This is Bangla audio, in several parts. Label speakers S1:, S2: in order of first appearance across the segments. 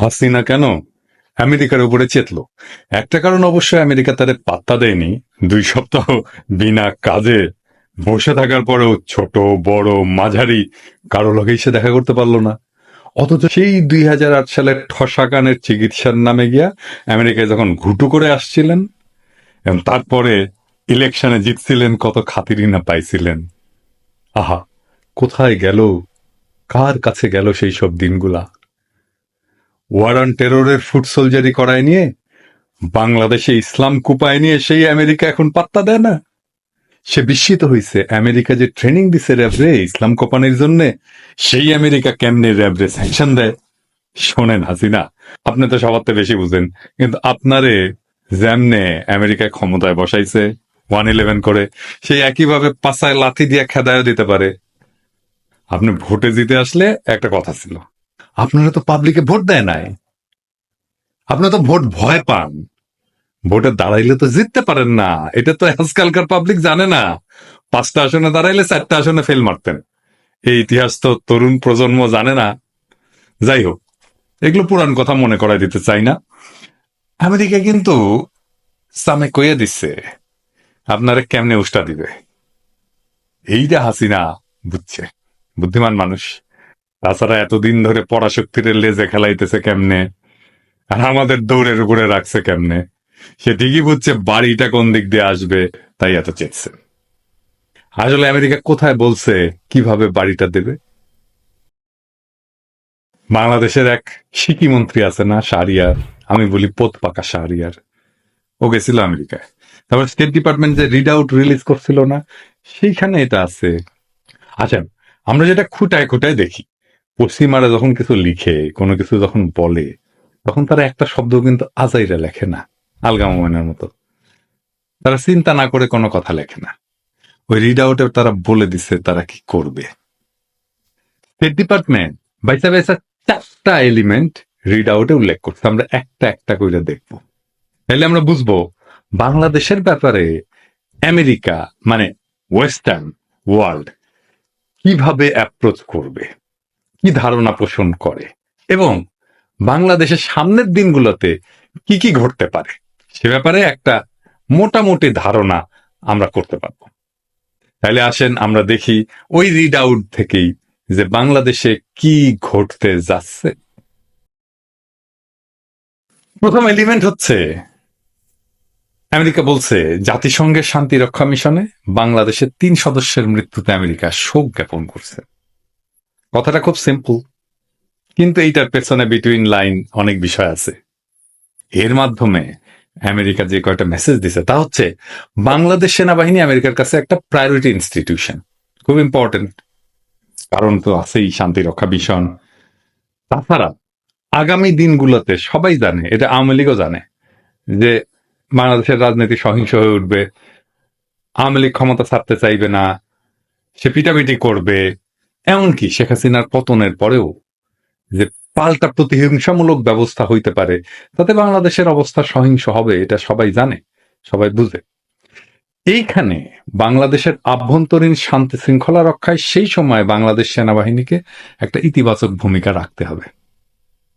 S1: হাসিনা কেন? আমেরিকার উপরে চেতলো। একটা কারণ অবশ্যই আমেরিকা তাদের পাত্তা দেয়নি। দুই সপ্তাহ বিনা কাজে বসে থাকার পরেও ছোট, বড়, মাঝারি, কারও লগেই সে দেখা করতে পারল না। অথচ সেই দুই হাজার আট সালের ঠসাকানের চিকিৎসার নামে গিয়া আমেরিকায় যখন ঘুটু করে আসছিলেন, এবং তারপরে ইলেকশনে জিতছিলেন, কত খাতিরই না পাইছিলেন। আহা, কোথায় গেল? কার কাছে গেল সেই সব দিনগুলা? ওয়ার অন টেরোরের ফুট সোলজারি করায় নিয়ে, বাংলাদেশে ইসলাম কুপায় নিয়ে সেই আমেরিকা এখন পাত্তা দেয় না। সে বিস্মিত হয়েছে আমেরিকা যে ট্রেনিং দিছে র্যাবরে, ইসলাম কোপানির জন্য, সেই আমেরিকা কেমনে র্যাবরে স্যাংশন দেয়? শোনেন হাসিনা, আপনি তো সবার থেকে বেশি বুঝেন, কিন্তু আপনারে যেমনে আমেরিকায় ক্ষমতায় বসাইছে, ওয়ান ইলেভেন করে সেই একইভাবে পাশায় লাথি দিয়ে খেদায়ও দিতে পারে। আপনি ভোটে জিতে আসলে একটা কথা ছিল আপনারা তো পাবলিকে ভোট দেয় নাই। আপনারা তো ভোট ভয় পান। ভোটে দাঁড়াইলে তো জিততে পারেন না। এটা তো আজকালকার পাবলিক জানে না। পাঁচটা আসনে দাঁড়াইলে চারটা আসনে ফেল মারতেন। এই ইতিহাস তো তরুণ প্রজন্ম জানে না। যাই হোক, এগুলো পুরান কথা মনে করাই দিতে চাই না। আমেরিকা কিন্তু সামে কইয়া দিচ্ছে আপনারা কেমনে উষ্টা দিবে? এইটা হাসিনা বুঝছে, বুদ্ধিমান মানুষ। তাছাড়া এতদিন ধরে পরাশক্তির লেজে খেলাইতেছে কেমনে? আর আমাদের দৌড়ের উপরে রাখছে কেমনে? সে ঠিকই বুঝছে বাড়িটা কোন দিক দিয়ে আসবে, তাই এত চেয়েছে আসলে আমেরিকা কোথায় বলছে কীভাবে বাড়িটা দেবে? বাংলাদেশের এক সিকি মন্ত্রী আছে না, শাহরিয়ার? আমি বলি পোত পাকা শাহরিয়ার। ও গেছিল আমেরিকায়। তারপর স্টেট ডিপার্টমেন্ট যে রিড আউট রিলিজ করছিল না, সেইখানে এটা আছে। আচ্ছা আমরা যেটা খুঁটায় খুঁটায় দেখি। পশ্চিমারা যখন কিছু লিখে, কোনো কিছু যখন বলে, তখন তারা একটা শব্দ কিন্তু আজাইরা লেখে না আলগামনের মতো। তারা চিন্তা না করে কোনো কথা লেখে না। ওই রিড আউটে তারা বলে দিছে তারা কি করবে। স্টেট ডিপার্টমেন্ট বাইসা বাইসা চারটা এলিমেন্ট রিড আউটে উল্লেখ করছে। আমরা একটা একটা করে দেখব। তাহলে আমরা বুঝব, বাংলাদেশের ব্যাপারে আমেরিকা মানে ওয়েস্টার্ন ওয়ার্ল্ড কীভাবে অ্যাপ্রোচ করবে। কি ধারণা পোষণ করে? এবং বাংলাদেশের সামনের দিনগুলোতে কি কি ঘটতে পারে? সে ব্যাপারে একটা মোটামুটি ধারণা আমরা করতে পারব। তাহলে আসেন আমরা দেখি ওই রিড আউট থেকেই যে বাংলাদেশে কি ঘটতে যাচ্ছে। প্রথম এলিমেন্ট হচ্ছে, আমেরিকা বলছে, জাতিসংঘের শান্তি রক্ষা মিশনে বাংলাদেশের তিন সদস্যের মৃত্যুতে আমেরিকা শোক জ্ঞাপন করছে। কথাটা খুব সিম্পল কিন্তু এইটার পেছনে বিটুইন লাইন অনেক বিষয় আছে। এর মাধ্যমে আমেরিকা যে কয়টা মেসেজ দিছে, তা হচ্ছে বাংলাদেশ সেনাবাহিনী আমেরিকার কাছে একটা প্রায়োরিটি ইনস্টিটিউশন খুব ইম্পর্টেন্ট কারণ তো আছেই শান্তি রক্ষা মিশন তাছাড়া আগামী দিনগুলোতে সবাই জানে, এটা আওয়ামী লীগও জানে, যে বাংলাদেশের রাজনীতি সহিংস হয়ে উঠবে, আওয়ামী লীগ ক্ষমতা ছাড়তে চাইবে না, সে পিটাপিটি করবে এমনকি শেখ হাসিনার পতনের পরেও যে পাল্টা প্রতিহিংসামূলক ব্যবস্থা হইতে পারে, তাতে বাংলাদেশের অবস্থা সহিংস হবে, এটা সবাই জানে, সবাই বুঝে। এইখানে বাংলাদেশের আভ্যন্তরীণ শান্তি শৃঙ্খলা রক্ষায় সেই সময় বাংলাদেশ সেনাবাহিনীকে একটা ইতিবাচক ভূমিকা রাখতে হবে।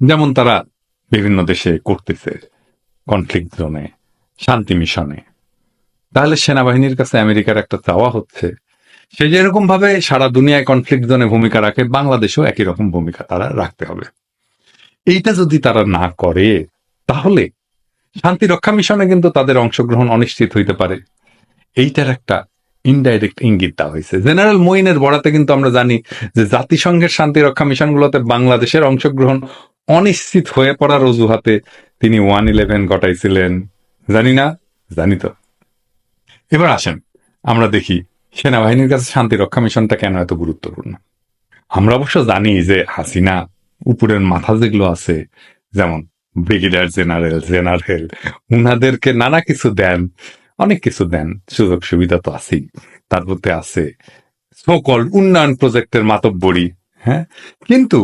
S1: যেমন তারা বিভিন্ন দেশে করতেছে কনফ্লিক্ট জোনে শান্তি মিশনে। তাহলে সেনাবাহিনীর কাছে আমেরিকার একটা চাওয়া হচ্ছে সে যেরকম ভাবে সারা দুনিয়ায় কনফ্লিক্ট জোনে ভূমিকা রাখে, বাংলাদেশেও একই রকম ভূমিকা তারা রাখতে হবে। এইটা যদি তারা না করে, তাহলে শান্তি রক্ষা মিশনে কিন্তু তাদের অংশগ্রহণ অনিশ্চিত হইতে পারে। এইটার একটা ইনডাইরেক্ট ইঙ্গিত দেওয়া হয়েছে। জেনারেল মইনের বড়াতে কিন্তু আমরা জানি যে জাতিসংঘের শান্তি রক্ষা মিশনগুলোতে বাংলাদেশের অংশগ্রহণ অনিশ্চিত হয়ে পড়ার অজুহাতে তিনি ওয়ান ইলেভেন ঘটাইছিলেন। জানি না? জানি তো। এবার আসেন, আমরা দেখি সেনাবাহিনীর কাছে শান্তি রক্ষা মিশনটা কেন এত গুরুত্বপূর্ণ? আমরা অবশ্য জানি যে হাসিনা উপরের মাথা যেগুলো আছে, যেমন ব্রিগেডিয়ার জেনারেল জেনারেল, উনাদেরকে নানা কিছু দেন, অনেক কিছু দেন, সুযোগ সুবিধা তো আছেই। তার মধ্যে আছে সকল উন্নয়ন প্রজেক্টের মাতব্বরি হ্যাঁ? কিন্তু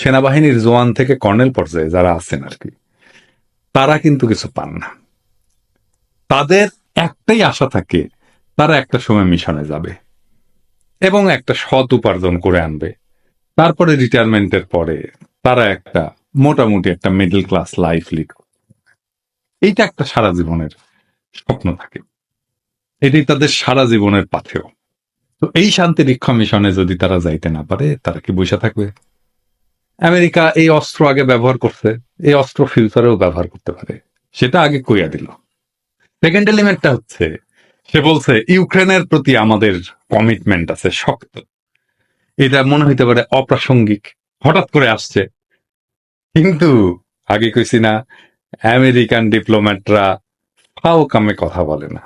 S1: সেনাবাহিনীর জোয়ান থেকে কর্নেল পর্যায়ে যারা আছেন আর কি, তারা কিন্তু কিছু পান না। তাদের একটাই আশা থাকে তারা একটা সময় মিশনে যাবে এবং একটা সৎ উপার্জন করে আনবে। তারপরে রিটায়ারমেন্টের পরে তারা একটা মোটামুটি একটা মিডল ক্লাস লাইফ লিড এইটা একটা সারা জীবনের স্বপ্ন থাকে। এটাই তাদের সারা জীবনের পাথেও তো এই শান্তি রক্ষা মিশনে যদি তারা যাইতে না পারে, তারা কি বসে থাকবে? আমেরিকা এই অস্ত্র আগে ব্যবহার করছে, এই অস্ত্র ফিউচারেও ব্যবহার করতে পারে। সেটা আগে কইয়া দিল। সেকেন্ড এলিমেন্টটা হচ্ছে সে বলছে, ইউক্রেনের প্রতি আমাদের কমিটমেন্ট আছে শক্ত। এটা মনে হইতে পারে অপ্রাসঙ্গিক। হঠাৎ করে আসছে। কিন্তু আগে কইছি না, আমেরিকান ডিপ্লোম্যাটরা ফাও কামে কথা বলে না।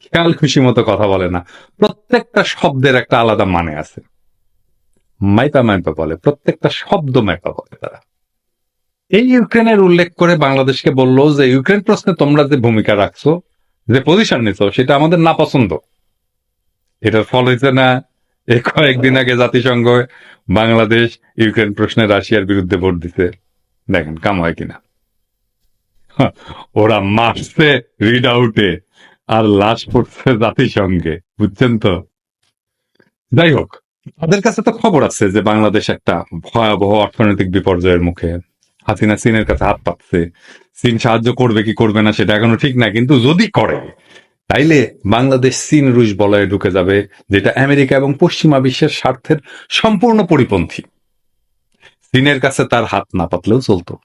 S1: খেয়াল খুশি মতো কথা বলে না। প্রত্যেকটা শব্দের একটা আলাদা মানে আছে। মাইপা মাইপা বলে, প্রত্যেকটা শব্দ মাইপা বলে তারা। এই ইউক্রেনের উল্লেখ করে বাংলাদেশকে বলল যে, ইউক্রেন প্রশ্নে তোমরা যে ভূমিকা রাখছো যে পজিশন নিছো, সেটা আমাদের না পছন্দ এটার ফল হয়েছে না এই কয়েকদিন আগে জাতিসংঘ বাংলাদেশ ইউক্রেন প্রশ্নে রাশিয়ার বিরুদ্ধে ভোট দিছে। দেখেন, কাম হয় কিনা। ওরা মারছে রিড আউটে আর লাশ পড়ছে জাতিসংঘে, বুঝছেন তো? যাই হোক, তাদের কাছে তো খবর আছে যে বাংলাদেশ একটা ভয়াবহ অর্থনৈতিক বিপর্যয়ের মুখে। হাসিনা চীনের কাছে হাত পাচ্ছে চীন সাহায্য করবে কি করবে না সেটা এখনও ঠিক না, কিন্তু যদি করে, তাইলে বাংলাদেশ চীন রুশ বলয়ে ঢুকে যাবে, যেটা আমেরিকা এবং পশ্চিমা বিশ্বের স্বার্থের সম্পূর্ণ পরিপন্থী। চীনের কাছে তার হাত না পাতলেও চলতো।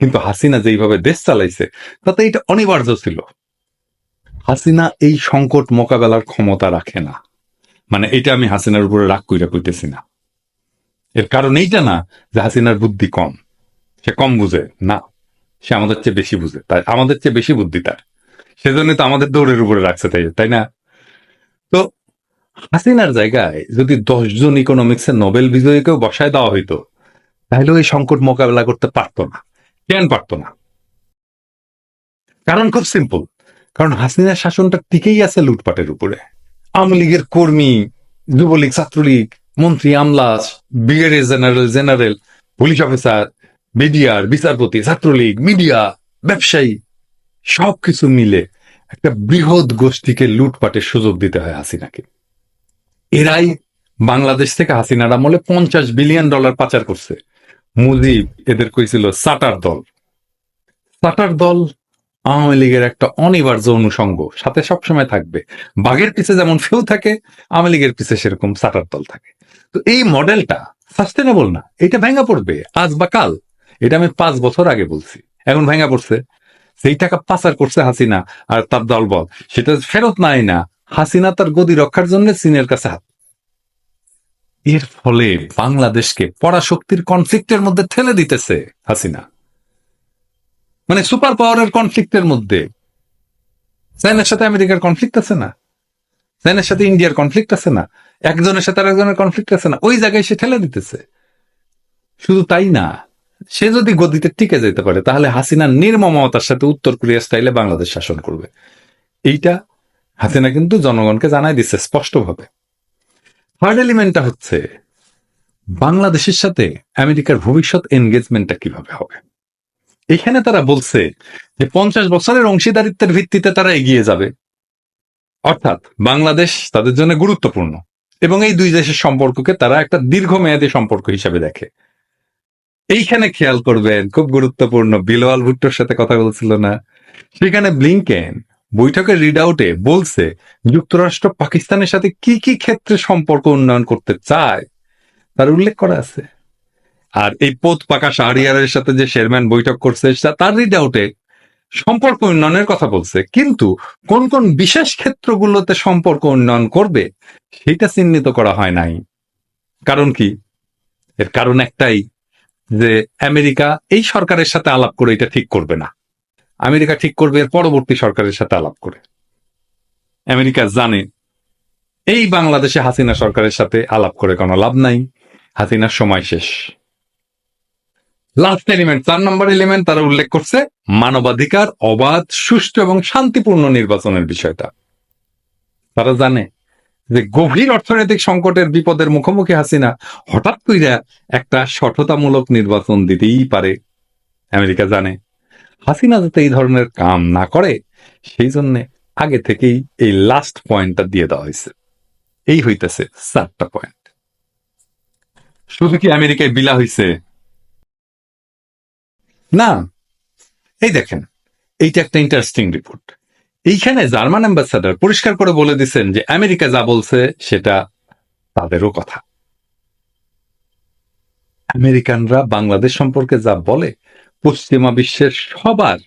S1: কিন্তু হাসিনা যেইভাবে দেশ চালাইছে, তাতে এটা অনিবার্য ছিল। হাসিনা এই সংকট মোকাবেলার ক্ষমতা রাখে না। মানে এটা আমি হাসিনার উপরে রাগ কইরা কইতেছি না। এর কারণ এইটা না যে হাসিনার বুদ্ধি কম। সে কম বুঝে, না। সে আমাদের চেয়ে বেশি বুঝে, তাই আমাদের চেয়ে বেশি বুদ্ধি তার। সেজন্য তো আমাদের দৌড়ের উপরে রাখছে, তাই তাই না? তো হাসিনার জায়গায় যদি দশজন ইকোনমিক্সের নোবেল বিজয়ীকেও বসায় দেওয়া হইতো, তাহলে ওই সংকট মোকাবেলা করতে পারতো না, কেন পারতো না? কারণ খুব সিম্পল কারণ হাসিনার শাসনটা টিকেই আছে লুটপাটের উপরে। আওয়ামী লীগের কর্মী, যুবলীগ, ছাত্রলীগ, মন্ত্রী আমলাস brigadier general general, police officer BDR বিচারপতি, ছাত্রলীগ, মিডিয়া, ব্যবসায়ী, সবকিছু মিলে একটা বৃহৎ গোষ্ঠীকে লুটপাটের সুযোগ দিতে হয় হাসিনাকে। এরাই বাংলাদেশ থেকে হাসিনার আমলে পঞ্চাশ বিলিয়ন ডলার পাচার করছে। মুজিব এদের কইছিল সাটার দল। সাটার দল আওয়ামী লীগের একটা অনিবার্য অনুষঙ্গ, সাথে সবসময় থাকবে। বাঘের পিছে যেমন ফেউ থাকে, আওয়ামী লীগের পিছে সেরকম সাটার দল থাকে। তো এই মডেলটা সাস্টেনেবল না, এটা ভেঙা পড়বে আজ বা কাল। এটা আমি পাঁচ বছর আগে বলছি। এখন ভেঙা পড়ছে। সেই টাকা পাচার করছে হাসিনা আর তার দলবল। সেটা ফেরত নাই না। হাসিনা তার গদি রক্ষার জন্য চীনের কাছে হাত। এর ফলে বাংলাদেশকে পরাশক্তির কনফ্লিক্টের মধ্যে ঠেলে দিতেছে হাসিনা। মানে সুপার পাওয়ারের কনফ্লিক্টের মধ্যে। চাইনার সাথে আমেরিকার কনফ্লিক্ট আছে না? চাইনার সাথে ইন্ডিয়ার কনফ্লিক্ট আছে না? একজনের সাথে আরেকজনের কনফ্লিক্ট আছে না? ওই জায়গায় সে ঠেলে দিতেছে। শুধু তাই না সে যদি গদিতে টিকে যেতে পারে, তাহলে হাসিনা নির্মমতার সাথে উত্তর কোরিয়া স্টাইলে বাংলাদেশ শাসন করবে। এইটা হাসিনা কিন্তু জনগণকে জানাই দিচ্ছে স্পষ্টভাবে। থার্ড এলিমেন্টটা হচ্ছে, বাংলাদেশের সাথে আমেরিকার ভবিষ্যৎ এনগেজমেন্টটা কীভাবে হবে? এখানে তারা বলছে যে পঞ্চাশ বছরের অংশীদারিত্বের ভিত্তিতে তারা এগিয়ে যাবে। অর্থাৎ বাংলাদেশ তাদের জন্য গুরুত্বপূর্ণ এবং এই দুই দেশের সম্পর্ককে তারা একটা দীর্ঘমেয়াদী সম্পর্ক হিসাবে দেখে। এইখানে খেয়াল করবেন, খুব গুরুত্বপূর্ণ, বিলওয়াল ভুট্টোর সাথে কথা বলছিল না। সেখানে ব্লিংকেন বৈঠকের রিড আউটে বলছে, যুক্তরাষ্ট্র পাকিস্তানের সাথে কি কি ক্ষেত্রে সম্পর্ক উন্নয়ন করতে চায়? তার উল্লেখ করা আছে। আর এই পোত পাকা শাহরিয়ারের সাথে যে শেরম্যান বৈঠক করছে তার রিড আউটে সম্পর্ক উন্নয়নের কথা বলছে, কিন্তু কোন কোন বিশেষ ক্ষেত্রগুলোতে সম্পর্ক উন্নয়ন করবে, সেটা চিহ্নিত করা হয় নাই। কারণ কি? এর কারণ একটাই যে আমেরিকা এই সরকারের সাথে আলাপ করে এটা ঠিক করবে না। আমেরিকা ঠিক করবে, এর পরবর্তী সরকারের সাথে আলাপ করে। আমেরিকা জানে, এই বাংলাদেশে হাসিনা সরকারের সাথে আলাপ করে কোনো লাভ নাই। হাসিনার সময় শেষ। লাস্ট এলিমেন্ট চার নম্বর এলিমেন্ট তারা উল্লেখ করছে, মানবাধিকার, অবাধ, সুষ্ঠু এবং শান্তিপূর্ণ নির্বাচনের বিষয়টা। তারা জানে যে গভীর অর্থনৈতিক সংকটের বিপদের মুখোমুখি হাসিনা হঠাৎ কইরা একটা সঠতামূলক নির্বাচন দিতেই পারে, আমেরিকা জানে। হাসিনা যাতে এই ধরনের কাম না করে, সেই জন্য আগে থেকেই এই লাস্ট পয়েন্টটা দিয়ে দেওয়া হয়েছে এই হইতেছে চারটা পয়েন্ট শুধু কি আমেরিকায় বিলা হইছে? না। এই দেখেন, এইটা একটা ইন্টারেস্টিং রিপোর্ট এইখানে জার্মান অ্যাম্বাসাডার পরিষ্কার করে বলে দিচ্ছেন যে আমেরিকা যা বলছে সেটা তাদেরও কথা। আমেরিকানরা বাংলাদেশ সম্পর্কে যা বলে, পশ্চিমা বিশ্বের সবার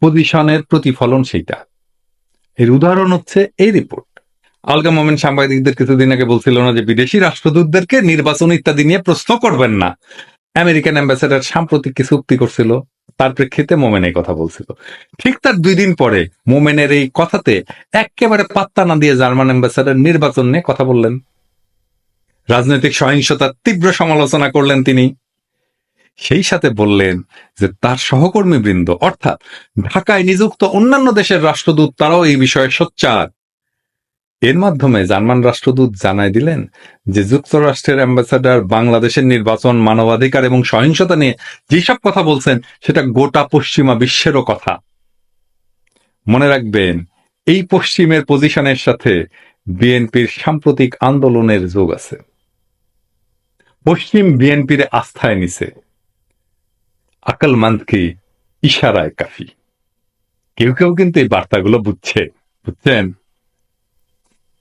S1: পজিশনের প্রতিফলন সেইটা। এর উদাহরণ হচ্ছে এই রিপোর্ট। আলগা মোমেন্ট সাংবাদিকদের কিছুদিন আগে বলছিল না যে বিদেশি রাষ্ট্রদূতদেরকে নির্বাচন ইত্যাদি নিয়ে প্রশ্ন করবেন না। আমেরিকান অ্যাম্বাসেডার সাম্প্রতিক কিছু উক্তি করছিল। তার প্রেক্ষিতে মোমেন এই কথা বলছিল। ঠিক তার দুই দিন পরে মোমেনের এই কথাতে একেবারে পাত্তা না দিয়ে জার্মান অ্যাম্বাসেডার নির্বাচন নিয়ে কথা বললেন। রাজনৈতিক সহিংসতার তীব্র সমালোচনা করলেন তিনি। সেই সাথে বললেন যে তার সহকর্মী বৃন্দ অর্থাৎ ঢাকায় নিযুক্ত অন্যান্য দেশের রাষ্ট্রদূত, তারাও এই বিষয়ে সোচ্চার। এর মাধ্যমে জার্মান রাষ্ট্রদূত জানায় দিলেন যে যুক্তরাষ্ট্রের অ্যাম্বাসাডার, বাংলাদেশের নির্বাচন, মানবাধিকার এবং সহিংসতা নিয়ে যেসব কথা বলছেন, সেটা গোটা পশ্চিমা বিশ্বেরও কথা। মনে রাখবেন, এই পশ্চিমের পজিশনের সাথে বিএনপির সাম্প্রতিক আন্দোলনের যোগ আছে। পশ্চিম বিএনপির আস্থায় নিছে। আকলমান্দকে ইশারায় কাফি। কেউ কেউ কিন্তু এই বার্তাগুলো বুঝছে। বুঝছেন?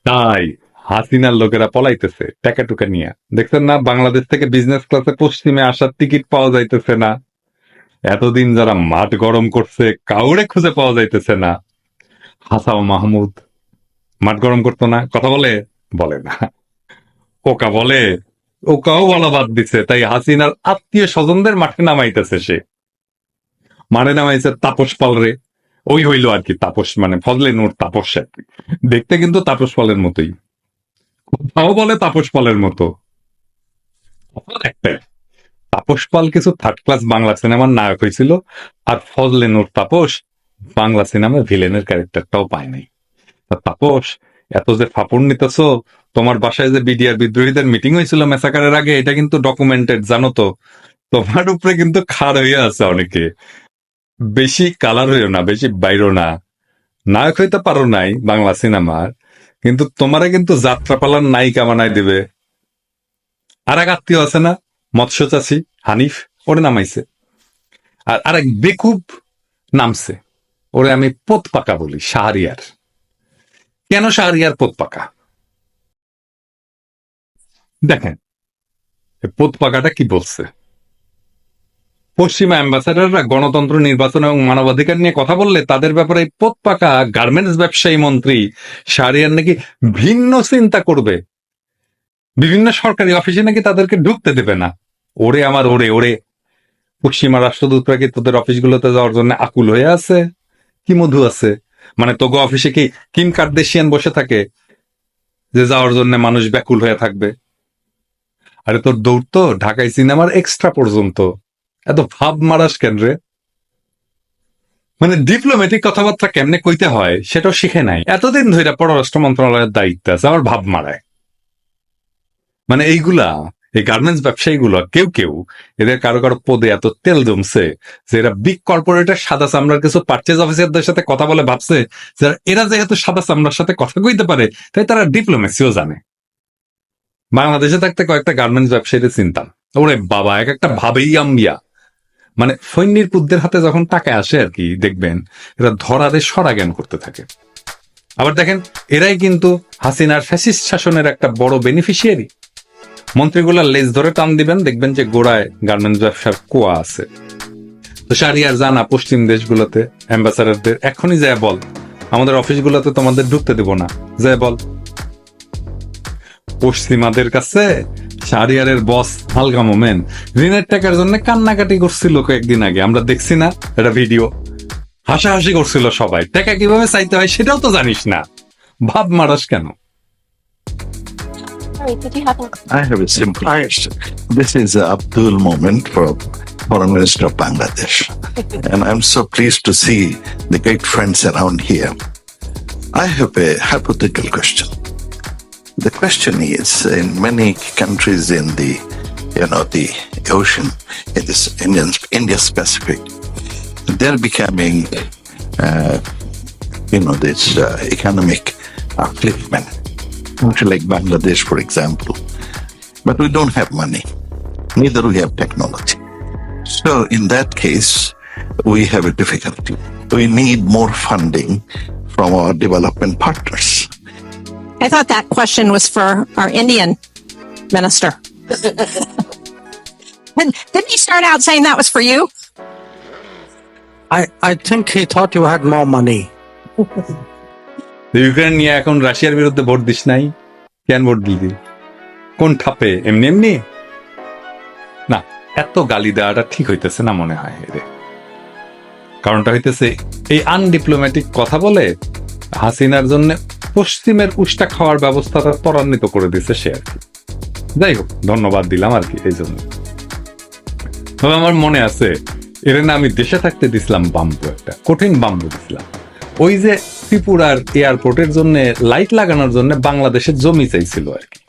S1: তাই হাসিনার লোকেরা পলাইতেছে টাকা টুকা নিয়ে। দেখছেন না, বাংলাদেশ থেকে বিজনেস ক্লাসে পশ্চিমে আসার টিকিট পাওয়া যাইতেছে না। এতদিন যারা মাঠ গরম করছে, কাউরে খুঁজে পাওয়া যাইতেছে না। হাসাও মাহমুদ, মাঠ গরম করতো না, কথা বলে? বলে না। ওকা বলে, ওকাও বলা বাদ দিছে, তাই হাসিনার আত্মীয় স্বজনদের মাঠে নামাইতেছে সে। মাঠে নামাইছে তাপস পাল রে। ওই হইল আর কি তাপস মানে ফজলে নূর তাপস দেখতে কিন্তু তাপস পালের মতোই। কোথাও বলে তাপস পালের মতো। একটাই, তাপস পাল কিছু থার্ড ক্লাস বাংলা সিনেমার নায়ক হয়েছিল, আর ফজলে নূর তাপস বাংলা সিনেমার ভিলেনের ক্যারেক্টারটাও পায় নাই। তাপস, এত যে ফাপড় নিতেছ, তোমার বাসায় যে বিডিআর বিদ্রোহীদের মিটিং হয়েছিল মেসাকারের আগে, এটা কিন্তু ডকুমেন্টেড জানো তো? তোমার উপরে কিন্তু খাড় হইয়া আছে অনেকে। বেশি কালার হইও না, বেশি বাইরো না। নায়ক হইতে পারো নাই বাংলা সিনেমার কিন্তু তোমারা কিন্তু যাত্রাপালার নায়িকা বানাই দিবে। আর এক আত্মীয় আছে না, মৎস্য চাষি, হানিফ, ওরে নামাইছে। আর আরেক বেকুব নামছে, ওরে আমি পোত পাকা বলি, শাহরিয়ার। কেন শাহরিয়ার পোত পাকা দেখেন পোত পাকাটা কি বলছে? পশ্চিমা অ্যাম্বাসাডাররা গণতন্ত্র, নির্বাচন এবং মানবাধিকার নিয়ে কথা বললে তাদের ব্যাপারে এই পোত গার্মেন্টস ব্যবসায়ী মন্ত্রী শাহরিয়ার নাকি ভিন্ন চিন্তা করবে। বিভিন্ন সরকারি অফিসে নাকি তাদেরকে ঢুকতে দেবে না। ওরে আমার ওরে ওরে। পশ্চিমা রাষ্ট্রদূতরা কি তোদের অফিসগুলোতে যাওয়ার জন্য আকুল হয়ে আছে? কি মধু আছে? মানে তোগো অফিসে কি কিম কার্দেশিয়ান বসে থাকে যে যাওয়ার জন্য মানুষ ব্যাকুল হয়ে থাকবে? আরে তোর দৌড় তো ঢাকায় সিনেমার এক্সট্রা পর্যন্ত। এত ভাব মারাস কেন রে? মানে ডিপ্লোম্যাটিক কথাবার্তা কেমনে কইতে হয় সেটাও শিখে নাই। এতদিন ধরে পররাষ্ট্র মন্ত্রণালয়ের দায়িত্ব আছে আবার ভাব মারায়। মানে এইগুলা, এই গার্মেন্টস ব্যবসায়ীগুলো, কেউ কেউ, এদের কারও কারও পদে এত তেল জমছে যে এরা বিগ কর্পোরেটের সাদা চামড়ার কিছু পার্চেজ অফিসারদের সাথে কথা বলে ভাবছে যে এরা যেহেতু সাদা চামড়ার সাথে কথা কইতে পারে, তাই তারা ডিপ্লোমেসিও জানে। বাংলাদেশে থাকতে কয়েকটা গার্মেন্টস ব্যবসায়ীদের চিন্তাম। ওরে বাবা, এক একটা ভাবেই আম্বিয়া। মানে সৈন্যের পুদ্দের হাতে যখন টাকা আসে আর কি, দেখবেন, এরা ধরারে সরা জ্ঞান করতে থাকে। আবার দেখেন, এরাই কিন্তু হাসিনার ফ্যাসিস্ট শাসনের একটা বড় বেনিফিশিয়ারি মন্ত্রীগুলার লেজ ধরে টান দিবেন, দেখবেন যে গোড়ায় গার্মেন্টস ব্যবসার কোয়া আছে। তো শারিয়ার জানা পশ্চিম দেশগুলোতে অ্যাম্বাসাডারদের এখনই যায় বল, আমাদের অফিসগুলোতে তোমাদের ঢুকতে দেব না। যায় বল। পশ্চিমাদের কাছে শাহরিয়ারের বস হালকা মোমেন ঋণের টাকার জন্য কান্নাকাটি করছিল কয়েকদিন আগে আমরা দেখছি না এটা ভিডিও হাসাহাসি করছিল সবাই টাকা কীভাবে চাইতে হয় সেটাও তো জানিস না ভাব মারাস কেন
S2: I have a simple question. This is uh, Abdul Moment from Foreign Minister of Bangladesh. and I'm so pleased to see the great friends around here. I have a hypothetical question. The question is in many countries in the you know the ocean, in this Indian India Pacific, they're becoming uh, you know this uh, economic upliftment country like Bangladesh, for example. But we don't have money, neither we have technology. So in that case, we have a difficulty. We need more funding from our development partners.
S3: I thought that question was for our Indian minister. and didn't he start out saying that was for you?
S4: I, I think he thought you had more money.
S1: Ukraine নিয়ে এখন রাশিয়ার বিরুদ্ধে ভোট দিস নাই কেন ভোট দিলি কোন ঠাপে এমনি এমনি না এত গালি দেওয়াটা ঠিক হইতেছে না মনে হয় এদের কারণটা হইতেছে এই আনডিপ্লোম্যাটিক কথা বলে হাসিনার জন্য পশ্চিমের উষ্টা খাওয়ার ব্যবস্থাটা ত্বরান্বিত করে দিছে সে আর কি। যাই হোক, ধন্যবাদ দিলাম আর কি এই জন্য। তবে আমার মনে আছে এর না আমি দেশে থাকতে দিছিলাম বাম্বু একটা, কঠিন বাম্বু দিছিলাম। ওই যে ত্রিপুরার এয়ারপোর্টের জন্য লাইট লাগানোর জন্য বাংলাদেশের জমি চাইছিল আর কি।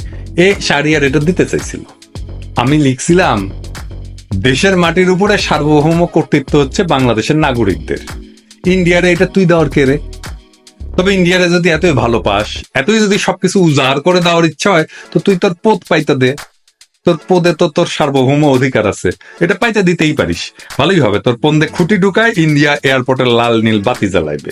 S1: এ সারিয়ার এটা দিতে চাইছিল। আমি লিখছিলাম, দেশের মাটির উপরে সার্বভৌম কর্তৃত্ব হচ্ছে বাংলাদেশের নাগরিকদের। ইন্ডিয়ারে এটা তুই দেওয়ার কে রে? তবে ইন্ডিয়ারে যদি এতই ভালো পাস, এতই যদি সবকিছু উজাড় করে দেওয়ার ইচ্ছা হয়, তো তুই তোর পদ পাইতা দে। তোর পদে তো তোর সার্বভৌম অধিকার আছে। এটা পাইতে দিতেই পারিস। ভালোই হবে। তোর পন্দে খুঁটি ঢুকায় ইন্ডিয়া এয়ারপোর্টের লাল নীল বাতি জ্বালাইবে।